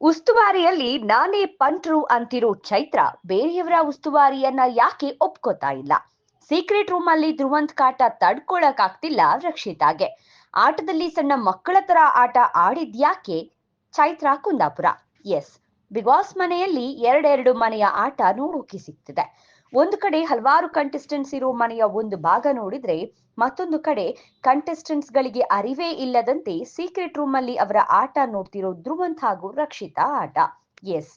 ಉಸ್ತುವಾರಿಯಲ್ಲಿ ನಾನೇ ಪಂಟ್ರು ಅಂತಿರೋ ಚೈತ್ರ ಬೇರೆಯವರ ಉಸ್ತುವಾರಿಯನ್ನ ಯಾಕೆ ಒಪ್ಕೋತಾ ಇಲ್ಲ? ಸೀಕ್ರೆಟ್ ರೂಮ್ ಅಲ್ಲಿ ಧ್ರುವಂತ್ ಕಾಟ ತಡ್ಕೊಳಕ್ ಆಗ್ತಿಲ್ಲ ರಕ್ಷಿತಾಗೆ. ಆಟದಲ್ಲಿ ಸಣ್ಣ ಮಕ್ಕಳ ತರ ಆಟ ಆಡಿದ್ಯಾಕೆ? Chaitra Kundapura. Yes. Bigg Boss ಮನೆಯಲ್ಲಿ ಎರಡೆರಡು ಮನೆಯ ಆಟ ನೋಡೋಕೆ ಸಿಗ್ತಿದೆ. ಒಂದು ಕಡೆ ಹಲವಾರು ಕಂಟೆಸ್ಟೆಂಟ್ಸ್ ಇರೋ ಮನೆಯ ಒಂದು ಭಾಗ ನೋಡಿದ್ರೆ ಮತ್ತೊಂದು ಕಡೆ ಕಂಟೆಸ್ಟೆಂಟ್ಸ್ ಗಳಿಗೆ ಅರಿವೇ ಇಲ್ಲದಂತೆ ಸೀಕ್ರೆಟ್ ರೂಮ್ ಅಲ್ಲಿ ಅವರ ಆಟ ನೋಡ್ತಿರೋ ಧ್ರುವಂತ್ ಹಾಗೂ ರಕ್ಷಿತಾ ಆಟ. ಎಸ್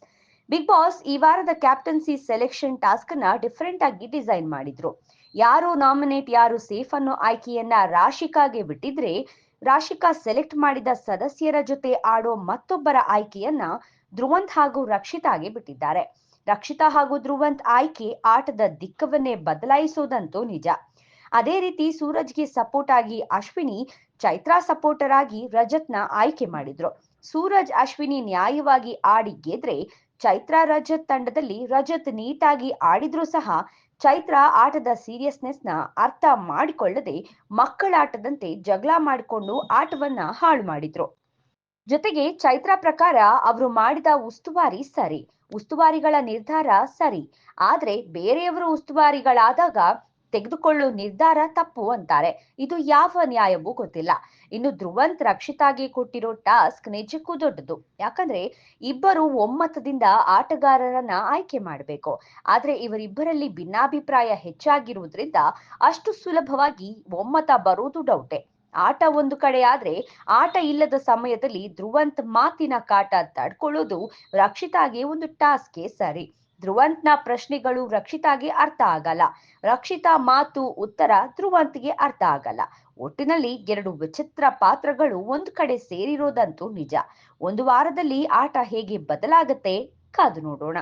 ಬಿಗ್ ಬಾಸ್ ಈ ವಾರದ ಕ್ಯಾಪ್ಟನ್ಸಿ ಸೆಲೆಕ್ಷನ್ ಟಾಸ್ಕ್ನ ಡಿಫರೆಂಟ್ ಆಗಿ ಡಿಸೈನ್ ಮಾಡಿದ್ರು. ಯಾರು ನಾಮಿನೇಟ್ ಯಾರು ಸೇಫ್ ಅನ್ನೋ ಆಯ್ಕೆಯನ್ನ ರಾಶಿಕಾಗೆ ಬಿಟ್ಟಿದ್ರೆ ರಾಶಿಕಾ ಸೆಲೆಕ್ಟ್ ಮಾಡಿದ ಸದಸ್ಯರ ಜೊತೆ ಆಡೋ ಮತ್ತೊಬ್ಬರ ಆಯ್ಕೆಯನ್ನ ಧ್ರುವಂತ್ ಹಾಗೂ ರಕ್ಷಿತಾಗೆ ಬಿಟ್ಟಿದ್ದಾರೆ. ರಕ್ಷಿತಾ ಹಾಗೂ ಧ್ರುವಂತ್ ಆಯ್ಕೆ ಆಟದ ದಿಕ್ಕವನ್ನೇ ಬದಲಾಯಿಸೋದಂತೂ ನಿಜ. ಅದೇ ರೀತಿ ಸೂರಜ್ಗೆ ಸಪೋರ್ಟ್ ಆಗಿ ಅಶ್ವಿನಿ ಚೈತ್ರಾ ಸಪೋರ್ಟರ್ ಆಗಿ ರಜತ್ನ ಆಯ್ಕೆ ಮಾಡಿದ್ರು. ಸೂರಜ್ ಅಶ್ವಿನಿ ನ್ಯಾಯವಾಗಿ ಆಡಿ ಗೆದ್ರೆ ಚೈತ್ರಾ ರಜತ್ ತಂಡದಲ್ಲಿ ರಜತ್ ನೀಟಾಗಿ ಆಡಿದ್ರು ಸಹ ಚೈತ್ರ ಆಟದ ಸೀರಿಯಸ್ನೆಸ್ನ ಅರ್ಥ ಮಾಡಿಕೊಳ್ಳದೆ ಮಕ್ಕಳಾಟದಂತೆ ಜಗಳ ಮಾಡಿಕೊಂಡು ಆಟವನ್ನ ಹಾಳು ಮಾಡಿದ್ರು. ಜೊತೆಗೆ ಚೈತ್ರ ಪ್ರಕಾರ ಅವರು ಮಾಡಿದ ಉಸ್ತುವಾರಿ ಸರಿ. ಉಸ್ತುವಾರಿಗಳ ನಿರ್ಧಾರ ಸರಿ, ಆದ್ರೆ ಬೇರೆಯವರು ಉಸ್ತುವಾರಿಗಳಾದಾಗ ತೆಗೆದುಕೊಳ್ಳೋ ನಿರ್ಧಾರ ತಪ್ಪು ಅಂತಾರೆ. ಇದು ಯಾವ ನ್ಯಾಯವೂ ಗೊತ್ತಿಲ್ಲ. ಇನ್ನು ಧ್ರುವಂತ್ ರಕ್ಷಿತಾಗಿ ಕೊಟ್ಟಿರೋ ಟಾಸ್ಕ್ ನಿಜಕ್ಕೂ ದೊಡ್ಡದು. ಯಾಕಂದ್ರೆ ಇಬ್ಬರು ಒಮ್ಮತದಿಂದ ಆಟಗಾರರನ್ನ ಆಯ್ಕೆ ಮಾಡಬೇಕು. ಆದ್ರೆ ಇವರಿಬ್ಬರಲ್ಲಿ ಭಿನ್ನಾಭಿಪ್ರಾಯ ಹೆಚ್ಚಾಗಿರುವುದರಿಂದ ಅಷ್ಟು ಸುಲಭವಾಗಿ ಒಮ್ಮತ ಬರೋದು ಡೌಟೆ. ಆಟ ಒಂದು ಕಡೆ ಆದ್ರೆ ಆಟ ಇಲ್ಲದ ಸಮಯದಲ್ಲಿ ಧ್ರುವಂತ್ ಮಾತಿನ ಕಾಟ ತಡ್ಕೊಳ್ಳೋದು ರಕ್ಷಿತಾಗೆ ಒಂದು ಟಾಸ್ಕ್ಗೆ ಸರಿ. ಧ್ರುವಂತ್ನ ಪ್ರಶ್ನೆಗಳು ರಕ್ಷಿತಾಗೆ ಅರ್ಥ ಆಗಲ್ಲ. ರಕ್ಷಿತಾ ಮಾತು ಉತ್ತರ ಧ್ರುವಂತ್ಗೆ ಅರ್ಥ ಆಗಲ್ಲ. ಒಟ್ಟಿನಲ್ಲಿ ಎರಡು ವಿಚಿತ್ರ ಪಾತ್ರಗಳು ಒಂದು ಕಡೆ ಸೇರಿರೋದಂತೂ ನಿಜ. ಒಂದು ವಾರದಲ್ಲಿ ಆಟ ಹೇಗೆ ಬದಲಾಗತ್ತೆ ಕಾದು ನೋಡೋಣ.